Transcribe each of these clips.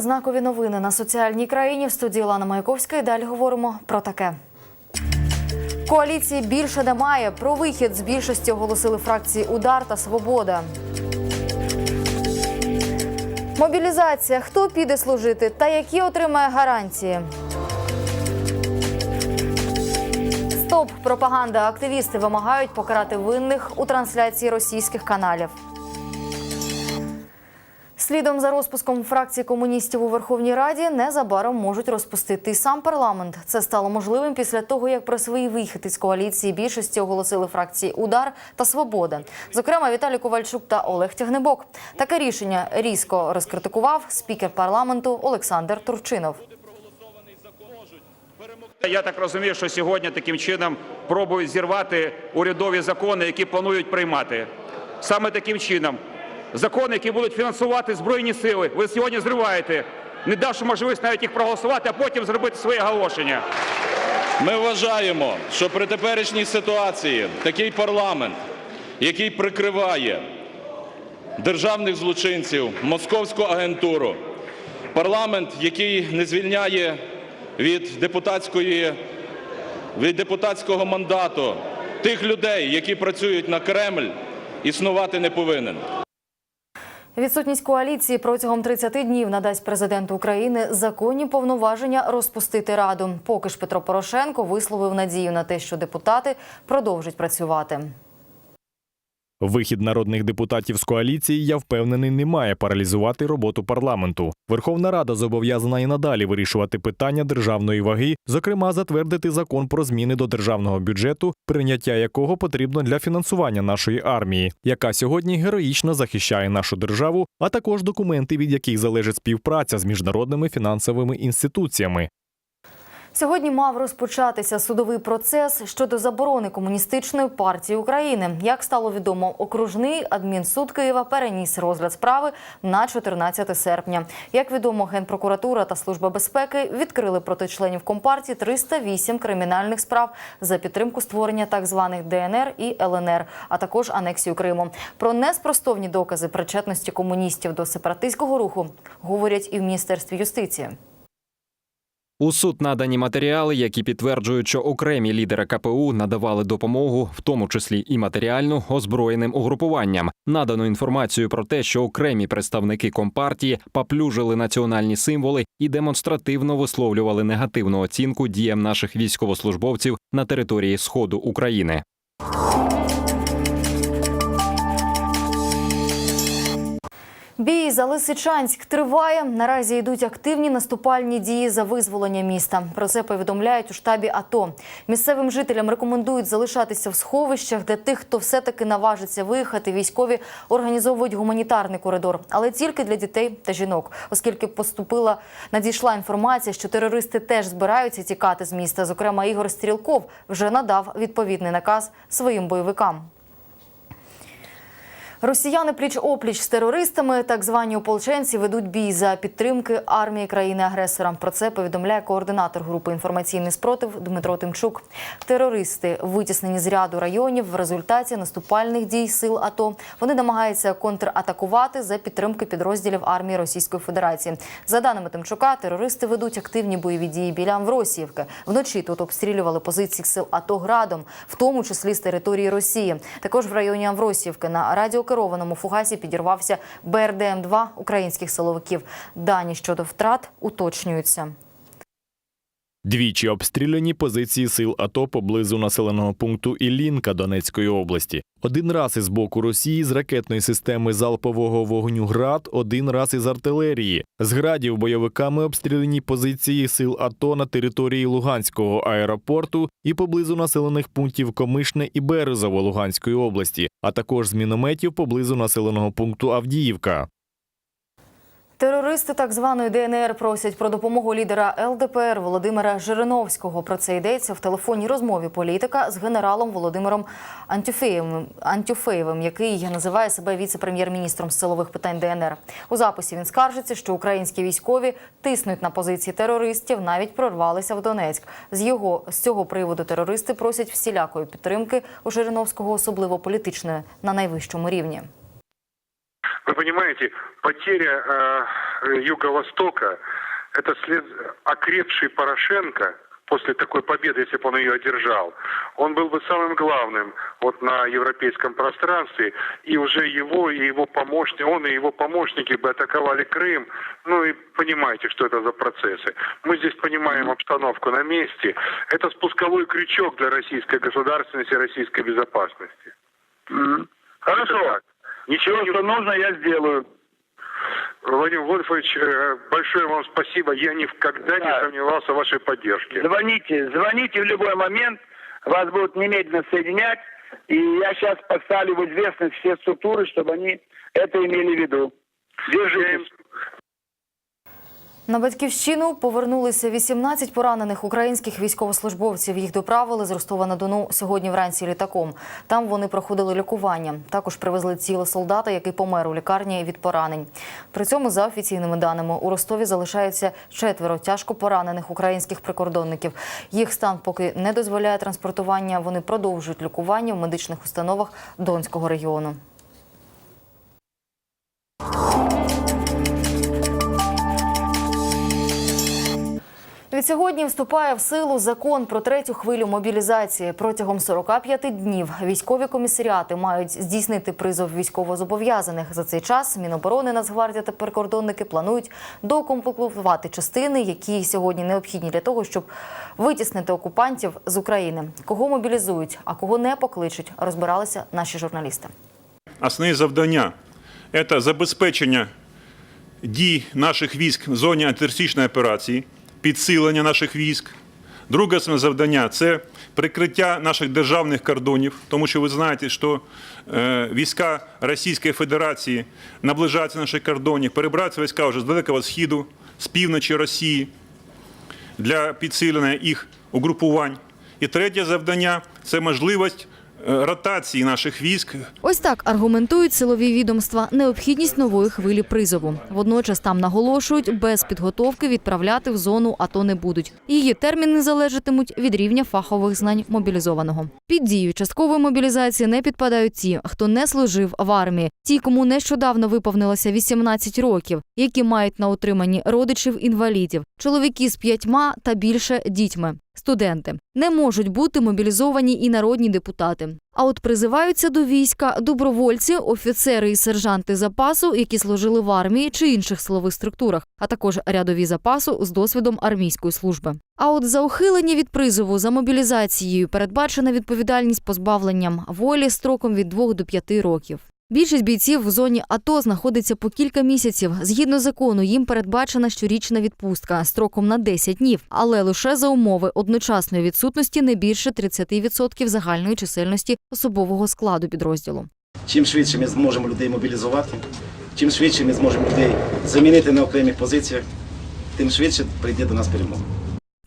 Знакові новини на соціальній країні в студії Лана Маяковська. І далі говоримо про таке. Коаліції більше немає. Про вихід з більшості оголосили фракції Удар та Свобода. Мобілізація. Хто піде служити та які отримає гарантії? Стоп пропаганда. Активісти вимагають покарати винних у трансляції російських каналів. Слідом за розпуском фракції комуністів у Верховній Раді незабаром можуть розпустити і сам парламент. Це стало можливим після того, як про свій вихід із коаліції більшості оголосили фракції Удар та Свобода. Зокрема, Віталій Ковальчук та Олег Тягнебок. Таке рішення різко розкритикував спікер парламенту Олександр Турчинов. Я так розумію, що сьогодні таким чином пробують зірвати урядові закони, які планують приймати. Саме таким чином. Закони, які будуть фінансувати Збройні сили, ви сьогодні зриваєте, не давши можливість навіть їх проголосувати, а потім зробити своє оголошення. Ми вважаємо, що при теперішній ситуації такий парламент, який прикриває державних злочинців, московську агентуру, парламент, який не звільняє від депутатської від депутатського мандату тих людей, які працюють на Кремль, існувати не повинен. Відсутність коаліції протягом 30 днів надасть президенту України законні повноваження розпустити раду. Поки ж Петро Порошенко висловив надію на те, що депутати продовжать працювати. Вихід народних депутатів з коаліції, я впевнений, не має паралізувати роботу парламенту. Верховна Рада зобов'язана і надалі вирішувати питання державної ваги, зокрема, затвердити закон про зміни до державного бюджету, прийняття якого потрібно для фінансування нашої армії, яка сьогодні героїчно захищає нашу державу, а також документи, від яких залежить співпраця з міжнародними фінансовими інституціями. Сьогодні мав розпочатися судовий процес щодо заборони комуністичної партії України. Як стало відомо, окружний адмінсуд Києва переніс розгляд справи на 14 серпня. Як відомо, генпрокуратура та служба безпеки відкрили проти членів компартії 308 кримінальних справ за підтримку створення так званих ДНР і ЛНР, а також анексію Криму. Про неспростовні докази причетності комуністів до сепаратистського руху говорять і в міністерстві юстиції. У суд надані матеріали, які підтверджують, що окремі лідери КПУ надавали допомогу, в тому числі і матеріальну, озброєним угрупуванням. Надано інформацію про те, що окремі представники компартії поплюжили національні символи і демонстративно висловлювали негативну оцінку діям наших військовослужбовців на території сходу України. Бій за Лисичанськ триває. Наразі йдуть активні наступальні дії за визволення міста. Про це повідомляють у штабі АТО. Місцевим жителям рекомендують залишатися в сховищах, де тих, хто все-таки наважиться виїхати, військові організовують гуманітарний коридор, але тільки для дітей та жінок, оскільки поступила надійшла інформація, що терористи теж збираються тікати з міста. Зокрема, Ігор Стрілков вже надав відповідний наказ своїм бойовикам. Росіяни пліч опліч з терористами, так звані ополченці, ведуть бій за підтримки армії країни-агресора. Про це повідомляє координатор групи інформаційний спротив Дмитро Тимчук. Терористи витіснені з ряду районів в результаті наступальних дій сил АТО. Вони намагаються контратакувати за підтримки підрозділів армії Російської Федерації. За даними Тимчука, терористи ведуть активні бойові дії біля Амвросіївки. Вночі тут обстрілювали позиції сил АТО градом, в тому числі з території Росії. Також в районі Амвросіївки на радіокерованому фугасі підірвався БРДМ-2 українських силовиків. Дані щодо втрат уточнюються. Двічі обстріляні позиції сил АТО поблизу населеного пункту Іллінка Донецької області. Один раз із боку Росії з ракетної системи залпового вогню ГРАД, один раз із артилерії. З градів бойовиками обстріляні позиції сил АТО на території Луганського аеропорту і поблизу населених пунктів Комишне і Березово Луганської області, а також з мінометів поблизу населеного пункту Авдіївка. Терористи так званої ДНР просять про допомогу лідера ЛДПР Володимира Жириновського. Про це йдеться в телефонній розмові політика з генералом Володимиром Антюфеєвим, Антюфеєвим, який називає себе віце-прем'єр-міністром з силових питань ДНР. У записі він скаржиться, що українські військові тиснуть на позиції терористів, навіть прорвалися в Донецьк. З його з цього приводу терористи просять всілякої підтримки у Жириновського, особливо політичної, на найвищому рівні. Вы понимаете, потеря э, Юго-Востока – это след... окрепший Порошенко после такой победы, если бы он ее одержал, он был бы самым главным вот на европейском пространстве, и уже его и его помощники, он и его помощники бы атаковали Крым. Ну и понимаете, что это за процессы. Мы здесь понимаем обстановку на месте. Это спусковой крючок для российской государственности российской безопасности. Хорошо. Ничего, что нужно, я сделаю. Владимир Вольфович, э, большое вам спасибо. Я никогда не сомневался в вашей поддержке. Звоните, звоните в любой момент, вас будут немедленно соединять, и я сейчас поставлю в известность все структуры, чтобы они это имели в виду. Держитесь. На батьківщину повернулися 18 поранених українських військовослужбовців. Їх доправили з Ростова-на-Дону сьогодні вранці літаком. Там вони проходили лікування. Також привезли тіло солдата, який помер у лікарні від поранень. При цьому, за офіційними даними, у Ростові залишається четверо тяжко поранених українських прикордонників. Їх стан поки не дозволяє транспортування. Вони продовжують лікування в медичних установах Донського регіону. Відсьогодні вступає в силу закон про третю хвилю мобілізації. Протягом 45 днів військові комісаріати мають здійснити призов військовозобов'язаних. За цей час Міноборони, Нацгвардія та прикордонники планують докомплектувати частини, які сьогодні необхідні для того, щоб витіснити окупантів з України. Кого мобілізують, а кого не покличуть, розбиралися наші журналісти. Основні завдання це забезпечення дій наших військ в зоні антитерористичної операції, підсилення наших військ. Друге завдання це прикриття наших державних кордонів, тому що ви знаєте, що е, війська Російської Федерації наближаються наших кордонів, перебираються війська вже з Далекого Східу, з півночі Росії для підсилення їх угрупувань. І третє завдання це можливість ротації наших військ Ось так аргументують силові відомства необхідність нової хвилі призову. Водночас там наголошують, без підготовки відправляти в зону АТО не будуть. Її терміни залежатимуть від рівня фахових знань мобілізованого. Під дію часткової мобілізації не підпадають ті, хто не служив в армії, ті, кому нещодавно виповнилося 18 років, які мають на утриманні родичів інвалідів, чоловіки з п'ятьма та більше дітьми. Студенти не можуть бути мобілізовані і народні депутати. А от призиваються до війська добровольці, офіцери і сержанти запасу, які служили в армії чи інших силових структурах, а також рядові запасу з досвідом армійської служби. А от за ухилення від призову за мобілізацією передбачена відповідальність позбавленням волі строком від 2 до 5 років. Більшість бійців в зоні АТО знаходиться по кілька місяців. Згідно закону, їм передбачена щорічна відпустка строком на 10 днів, але лише за умови одночасної відсутності не більше 30% загальної чисельності особового складу підрозділу. Чим швидше ми зможемо людей мобілізувати, чим швидше ми зможемо людей замінити на окремих позиціях, тим швидше прийде до нас перемога.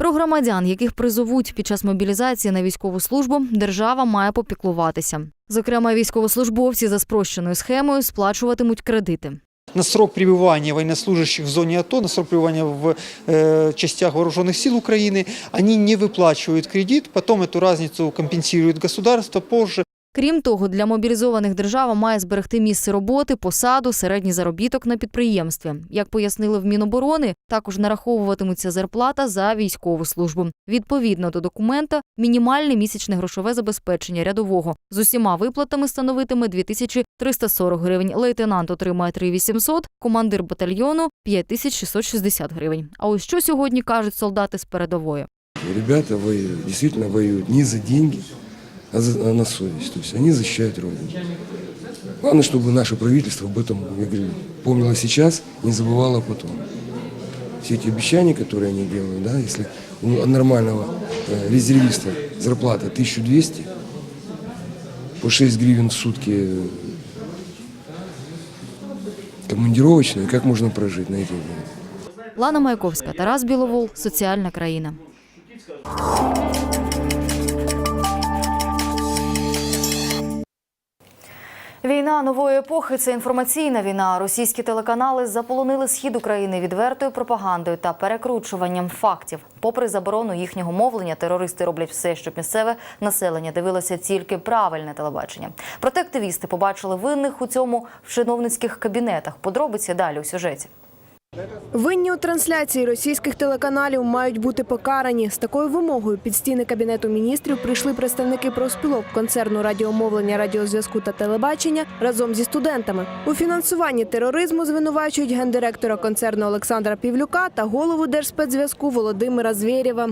Про громадян, яких призовуть під час мобілізації на військову службу, держава має попіклуватися. Зокрема, військовослужбовці за спрощеною схемою сплачуватимуть кредити. на срок пребывания военнослужащих в зоне АТО, на срок пребывания в э, частях вооруженных сил Украины, они не выплачивают кредит, потом эту разницу компенсирует государство позже. Крім того, для мобілізованих держава має зберегти місце роботи, посаду, середній заробіток на підприємстві. Як пояснили в Міноборони, також нараховуватиметься зарплата за військову службу. Відповідно до документа, мінімальне місячне грошове забезпечення рядового з усіма виплатами становитиме 2340 гривень. Лейтенант отримає 3800, командир батальйону 5660 гривень. А ось що сьогодні кажуть солдати з передової. Ребята воюют, действительно воюют не за деньги, а, за- а на совесть. То есть они защищают Родину. Главное, чтобы наше правительство об этом, я говорю, помнило сейчас, не забывало потом. Все эти обещания, которые они делают, да, если у нормального э, резервиста зарплата 1200, по 6 гривен в сутки э, командировочные, как можно прожить на эти деньги? Лана Маяковська, Тарас Біловол, Соціальна країна. Війна нової епохи це інформаційна війна. Російські телеканали заполонили схід України відвертою пропагандою та перекручуванням фактів. Попри заборону їхнього мовлення, терористи роблять все, щоб місцеве населення дивилося тільки правильне телебачення. Проте активісти побачили винних у цьому в чиновницьких кабінетах. Подробиці далі у сюжеті. Винні у трансляції російських телеканалів мають бути покарані. З такою вимогою під стіни кабінету міністрів прийшли представники профспілок концерну радіомовлення, радіозв'язку та телебачення разом зі студентами. У фінансуванні тероризму звинувачують гендиректора концерну Олександра Півлюка та голову Держспецзв'язку Володимира Звєрєва.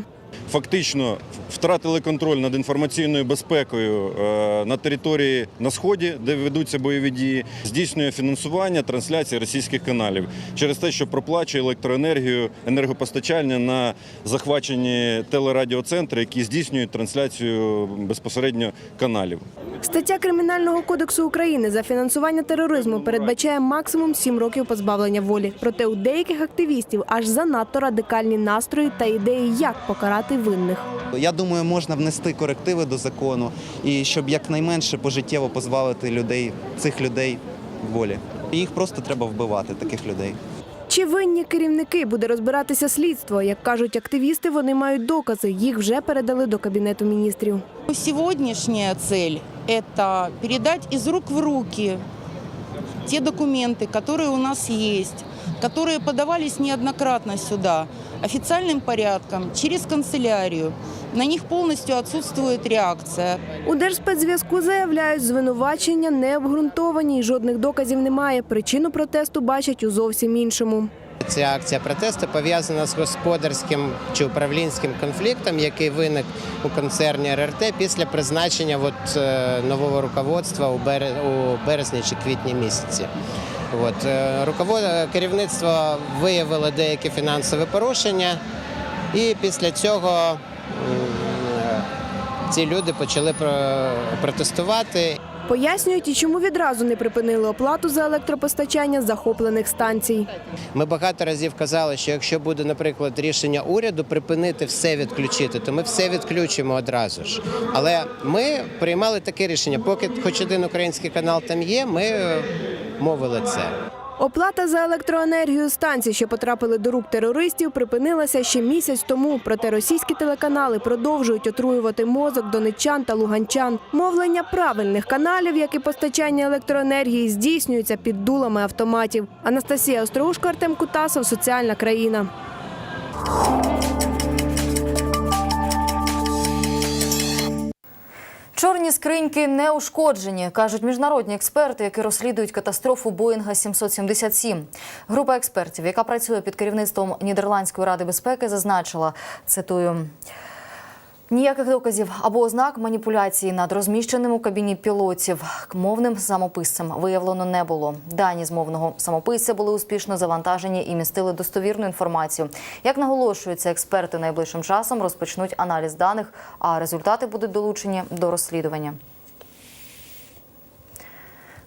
Фактично втратили контроль над інформаційною безпекою е, на території на сході, де ведуться бойові дії, здійснює фінансування трансляції російських каналів через те, що проплачує електроенергію, енергопостачання на захвачені телерадіоцентри, які здійснюють трансляцію безпосередньо каналів. Стаття Кримінального кодексу України за фінансування тероризму передбачає максимум 7 років позбавлення волі. Проте у деяких активістів аж занадто радикальні настрої та ідеї, як покарати винних. Я думаю, можна внести корективи до закону і щоб якнайменше пожиттєво позбавити людей цих людей волі. Їх просто треба вбивати, таких людей. Чи винні керівники буде розбиратися слідство? Як кажуть активісти, вони мають докази. Їх вже передали до кабінету міністрів. Сегодняшняя цель – это передать из рук в руки те документы, которые у нас есть, которые подавались неоднократно сюда, официальным порядком, через канцелярию. На них полностью отсутствует реакция. У Держспецзв'язку заявляють, звинувачення не обґрунтовані і жодних доказів немає. Причину протесту бачать у зовсім іншому. Ця акція протесту пов'язана з господарським чи управлінським конфліктом, який виник у концерні РРТ після призначення от, е, нового руководства у бере- у березні чи квітні місяці. От, е, керівництво виявило деякі фінансові порушення, і після цього е, ці люди почали протестувати. Пояснюють, і чому відразу не припинили оплату за електропостачання захоплених станцій. Ми багато разів казали, що якщо буде, наприклад, рішення уряду припинити все відключити, то ми все відключимо одразу ж. Але ми приймали таке рішення. Поки хоч один український канал там є, ми мовили це. Оплата за електроенергію станцій, що потрапили до рук терористів, припинилася ще місяць тому. Проте російські телеканали продовжують отруювати мозок донеччан та луганчан. Мовлення правильних каналів, як і постачання електроенергії, здійснюється під дулами автоматів. Анастасія Остроушко, Артем Кутасов, соціальна країна. Чорні скриньки не ушкоджені, кажуть міжнародні експерти, які розслідують катастрофу Боїнга 777. Група експертів, яка працює під керівництвом Нідерландської ради безпеки, зазначила цитую. Ніяких доказів або ознак маніпуляції над розміщеним у кабіні пілотів мовним самописцем виявлено не було. Дані з мовного самописця були успішно завантажені і містили достовірну інформацію. Як наголошується, експерти найближчим часом розпочнуть аналіз даних, а результати будуть долучені до розслідування.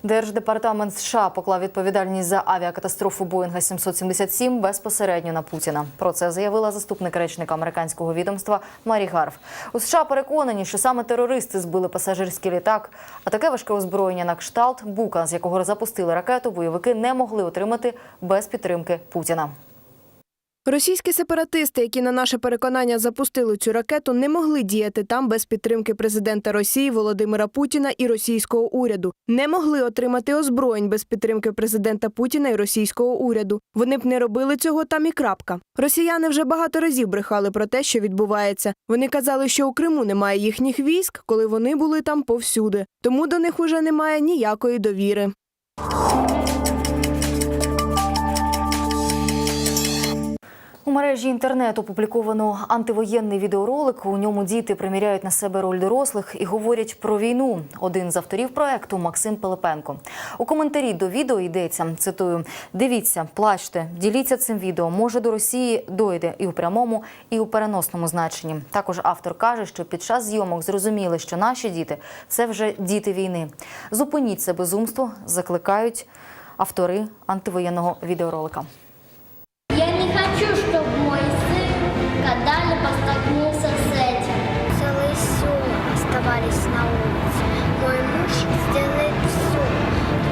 Держдепартамент США поклав відповідальність за авіакатастрофу Боїнга 777 безпосередньо на Путіна. Про це заявила заступник речника американського відомства Марі Гарф. У США переконані, що саме терористи збили пасажирський літак. А таке важке озброєння на кшталт бука, з якого запустили ракету, бойовики не могли отримати без підтримки Путіна. Російські сепаратисти, які на наше переконання запустили цю ракету, не могли діяти там без підтримки президента Росії Володимира Путіна і російського уряду. Не могли отримати озброєнь без підтримки президента Путіна і російського уряду. Вони б не робили цього там і крапка. Росіяни вже багато разів брехали про те, що відбувається. Вони казали, що у Криму немає їхніх військ, коли вони були там повсюди. Тому до них уже немає ніякої довіри. У мережі інтернет опубліковано антивоєнний відеоролик. У ньому діти приміряють на себе роль дорослих і говорять про війну. Один з авторів проекту Максим Пилипенко. У коментарі до відео йдеться цитую: дивіться, плачте, діліться цим відео. Може до Росії дойде і у прямому, і у переносному значенні. Також автор каже, що під час зйомок зрозуміли, що наші діти це вже діти війни. Зупиніть це безумство, закликають автори антивоєнного відеоролика. Хочу, чтобы мой сын когда-либо столкнулся с этим. Целые села оставались на улице. Мой муж сделает все,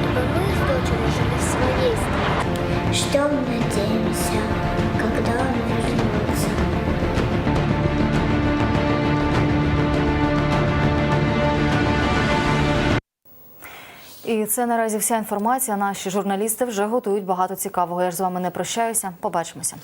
чтобы мы с дочерью жили в своей стране. Ждем, надеемся, когда І це наразі вся інформація. Наші журналісти вже готують багато цікавого. Я ж з вами не прощаюся. Побачимося.